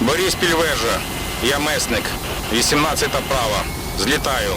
Борис Пільвежа, я месник, 18 права. Злітаю.